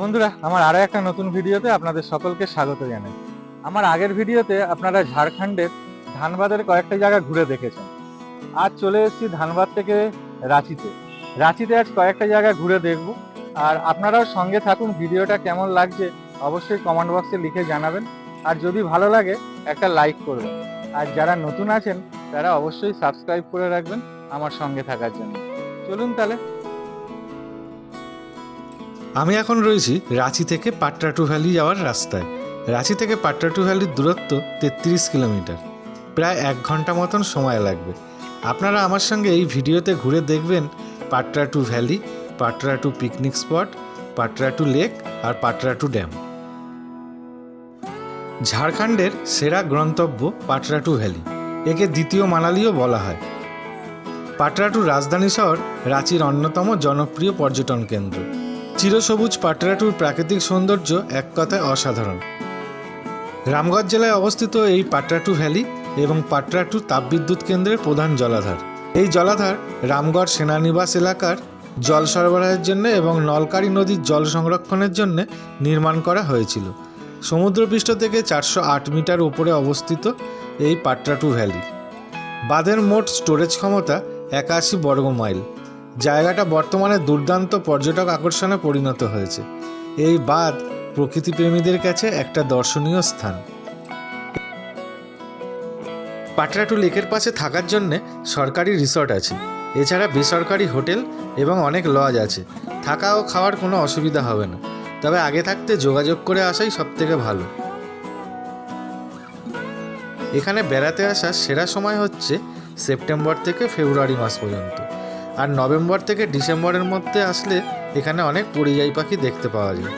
বন্ধুরা, আমার আরও একটা নতুন ভিডিওতে আপনাদের সকলকে স্বাগত জানাই। আমার আগের ভিডিওতে আপনারা ঝাড়খণ্ডের ধানবাদের কয়েকটা জায়গা ঘুরে দেখেছেন। আজ চলে এসেছি ধানবাদ থেকে রাঁচিতে। রাঁচিতে আজ কয়েকটা জায়গা ঘুরে দেখব। আর আপনারাও সঙ্গে থাকুন, ভিডিওটা কেমন লাগছে অবশ্যই কমেন্ট বক্সে লিখে জানাবেন। আর যদি ভালো লাগে, একটা লাইক করবেন। আর যারা নতুন আছেন, তারা অবশ্যই সাবস্ক্রাইব করে রাখবেন আমার সঙ্গে থাকার জন্য। চলুন তাহলে আমি এখন রয়েছি রাঁচি থেকে পাট্রাটু ভ্যালি যাওয়ার রাস্তায়। রাঁচি থেকে পাট্রাটু ভ্যালির দূরত্ব তেত্রিশ কিলোমিটার। প্রায় এক ঘণ্টা মতন সময় লাগবে। আপনারা আমার সঙ্গে এই ভিডিওতে ঘুরে দেখবেন Patratu valley, Patratu picnic spot, Patratu lake আর পাট্রাটু ড্যাম। ঝাড়খণ্ডের সেরা গন্তব্য পাটরাটু ভ্যালি, একে দ্বিতীয় মানালিও বলা হয়। পাটরাটু রাজধানী শহর রাঁচির অন্যতম জনপ্রিয় পর্যটন কেন্দ্র। চিরসবুজ পাটরাটুর প্রাকৃতিক সৌন্দর্য এক কথায় অসাধারণ। রামগঞ্জ জেলায় অবস্থিত এই পাটরাটু ভ্যালি এবং পাটরাটু তাপবিদ্যুৎ কেন্দ্রের প্রধান জলাধার। এই জলাধার রামগড় সেনানিবাস এলাকার জল সরবরাহের জন্য এবং নলকারী নদীর জল সংরক্ষণের জন্য নির্মাণ করা হয়েছিল। সমুদ্রপৃষ্ঠ থেকে চারশো আট মিটার উপরে অবস্থিত এই পাটরাটু ভ্যালি। বাঁধের মোট স্টোরেজ ক্ষমতা একাশি বর্গ মাইল। জায়গাটা বর্তমানে দুর্দান্ত পর্যটক আকর্ষণে পরিণত হয়েছে। এই বাঁধ প্রকৃতিপ্রেমীদের কাছে একটা দর্শনীয় স্থান। পাটরাটু লেকের পাশে থাকার জন্য সরকারি রিসর্ট আছে। এছাড়া বেসরকারি হোটেল এবং অনেক লজ আছে। থাকা ও খাওয়ার কোনো অসুবিধা হবে না। তবে আগে থাকতে যোগাযোগ করে আসাই সব থেকে ভালো। এখানে বেড়াতে আসার সেরা সময় হচ্ছে সেপ্টেম্বর থেকে ফেব্রুয়ারি মাস পর্যন্ত। আর নভেম্বর থেকে ডিসেম্বরের মধ্যে আসলে এখানে অনেক পরিযায়ী পাখি দেখতে পাওয়া যায়।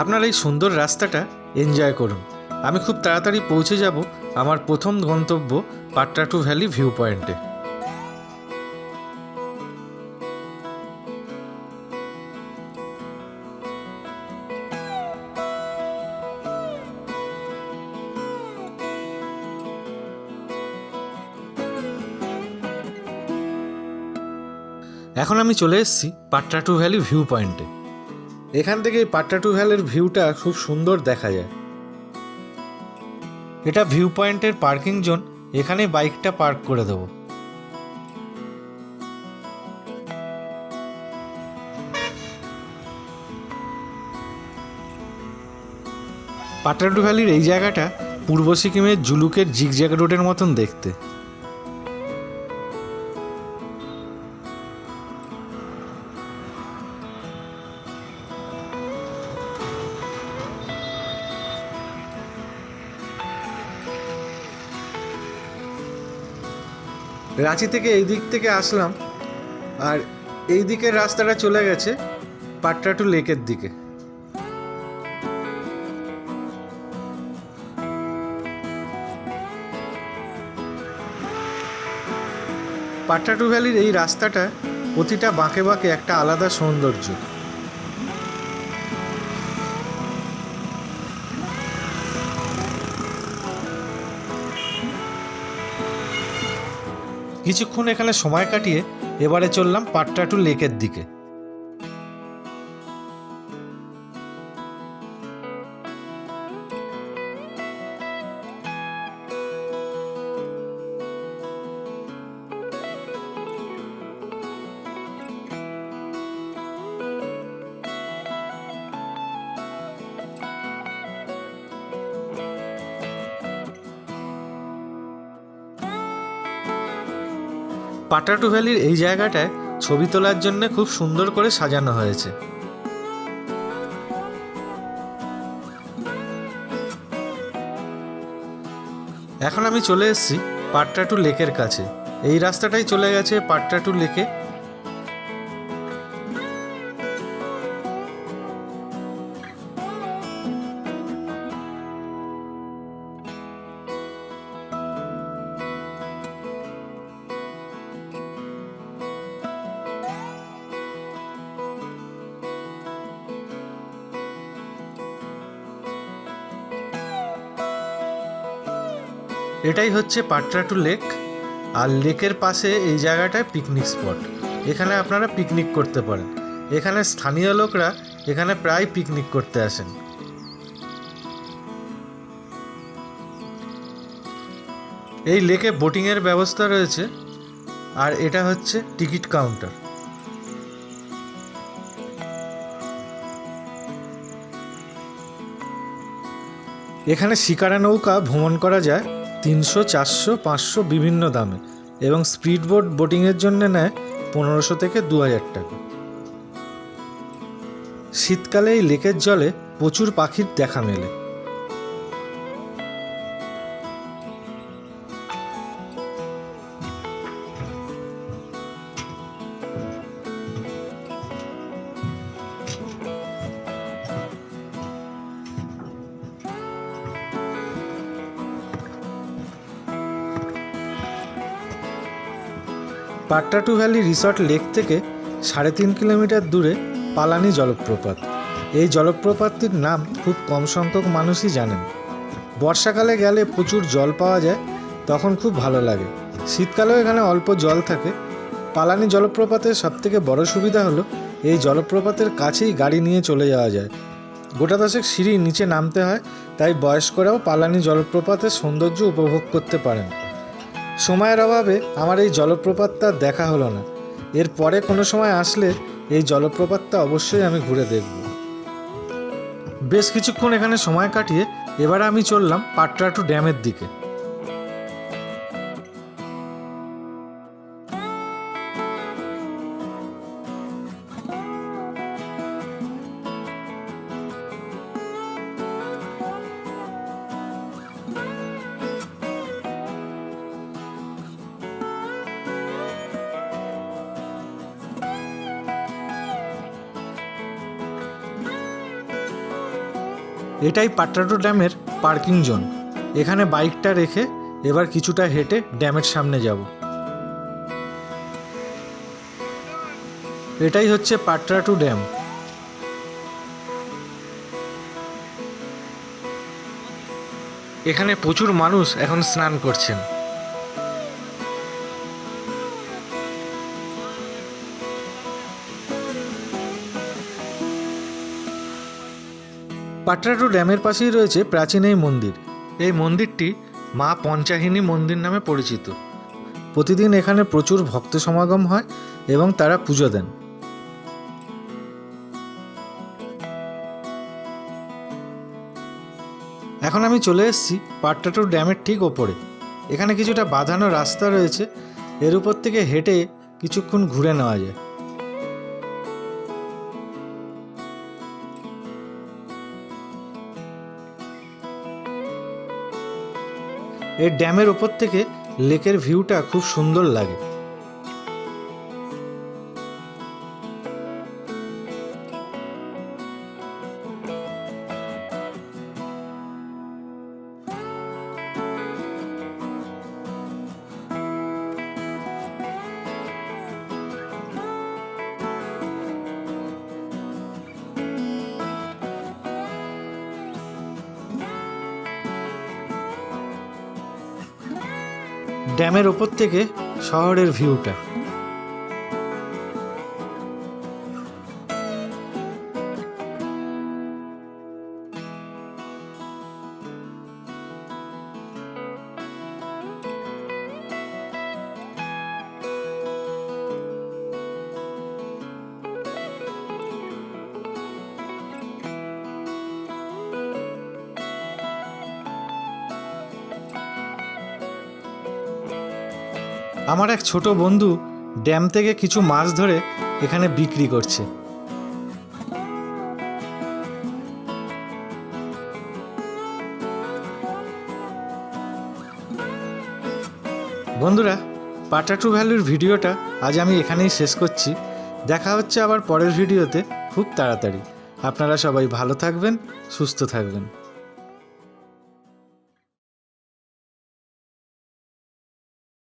আপনার এই সুন্দর রাস্তাটা এনজয় করুন। আমি খুব তাড়াতাড়ি পৌঁছে যাব আমার প্রথম গন্তব্য পাট্টাটু ভ্যালি ভিউ পয়েন্টে এখন আমি চলে এসেছি পাট্টাটু ভ্যালি ভিউ পয়েন্টে। এখান থেকে এই পাট্টাটু ভ্যালির ভিউটা খুব সুন্দর দেখা যায়। এটা ভিউ পয়েন্টের পার্কিং জোন এখানে বাইকটা পার্ক করে দেবো। পাট্টাটু ভ্যালির এই জায়গাটা পূর্ব সিকিমের জুলুকের জিগজ্যাগ রোডের মতন দেখতে। রাঁচি থেকে এই দিক থেকে আসলাম, আর এই দিকের রাস্তাটা চলে গেছে পাট্টাটু লেকের দিকে। পাট্টাটু ভ্যালির এই রাস্তাটা প্রতিটা বাঁকে বাঁকে একটা আলাদা সৌন্দর্য। কিছুক্ষণ এখানে সময় কাটিয়ে এবারে চললাম পাট্টাটু লেকের দিকে। পাটাটু ভ্যালির এই জায়গাটায় ছবি তোলার জন্য খুব সুন্দর করে সাজানো হয়েছে। এখন আমি চলে এসেছি পাট্টাটু লেকের কাছে। এই রাস্তাটাই চলে গেছে পাট্টাটু লেকে। এটাই হচ্ছে পাট্রাটু লেক, আর লেকের পাশে এই জায়গাটায় পিকনিক স্পট এখানে আপনারা পিকনিক করতে পারেন। এখানে স্থানীয় লোকরা এখানে প্রায় পিকনিক করতে আসেন। এই লেকে বোটিংয়ের ব্যবস্থা রয়েছে, আর এটা হচ্ছে টিকিট কাউন্টার। এখানে শিকারা নৌকা ভ্রমণ করা যায় তিনশো, চারশো, পাঁচশো বিভিন্ন দামে এবং স্পিড বোট বোটিংয়ের জন্য নেয় পনেরোশো থেকে দু হাজার টাকা। শীতকালে এই লেকের জলে প্রচুর পাখির দেখা মেলে। পাট্টাটু ভ্যালি রিসর্ট লেক থেকে সাড়ে তিন কিলোমিটার দূরে পালানি জলপ্রপাত। এই জলপ্রপাতটির নাম খুব কম সংখ্যক মানুষই জানেন। বর্ষাকালে গেলে প্রচুর জল পাওয়া যায়, তখন খুব ভালো লাগে। শীতকালেও এখানে অল্প জল থাকে। পালানি জলপ্রপাতের সবথেকে বড় সুবিধা হলো, এই জলপ্রপাতের কাছেই গাড়ি নিয়ে চলে যাওয়া যায়। গোটা দশেক সিঁড়ি নিচে নামতে হয়, তাই বয়স্করাও পালানি জলপ্রপাতের সৌন্দর্য উপভোগ করতে পারেন। সময়ের অভাবে আমার এই জলপ্রপাতটা দেখা হলো না। এর পরে কোনো সময় আসলে এই জলপ্রপাতটা অবশ্যই আমি ঘুরে দেখব। বেশ কিছুক্ষণ এখানে সময় কাটিয়ে এবার আমি চললাম পাট্রাটু ড্যামের দিকে। এটাই পাট্রাটু ড্যামের পার্কিং জোন। এখানে বাইকটা রেখে এবার কিছুটা হেঁটে ড্যামের সামনে যাব। এটাই হচ্ছে পাট্রাটু ড্যাম। এখানে প্রচুর মানুষ এখন স্নান করছেন। পাটরাটু ড্যামের পাশেই রয়েছে প্রাচীন এই মন্দির। এই মন্দিরটি মা পঞ্চাহিনী মন্দির নামে পরিচিত। প্রতিদিন এখানে প্রচুর ভক্ত সমাগম হয় এবং তারা পুজো দেন। এখন আমি চলে এসেছি পাট্টাটুর ড্যামের ঠিক ওপরে। এখানে কিছুটা বাঁধানো রাস্তা রয়েছে। এর উপর থেকে হেঁটে কিছুক্ষণ ঘুরে নেওয়া যায়। এই ড্যামের ওপর থেকে লেকের ভিউটা খুব সুন্দর লাগে। ড্যামের ওপর থেকে শহরের ভিউটা। আমার এক ছোট বন্ধু ড্যাম থেকে কিছু মাছ ধরে এখানে বিক্রি করছে। বন্ধুরা পাটাটু ভ্যালুর ভিডিওটা আজ আমি এখানেই শেষ করছি। দেখা হচ্ছে আবার পরের ভিডিওতে খুব তাড়াতাড়ি। আপনারা সবাই ভালো থাকবেন, সুস্থ থাকবেন।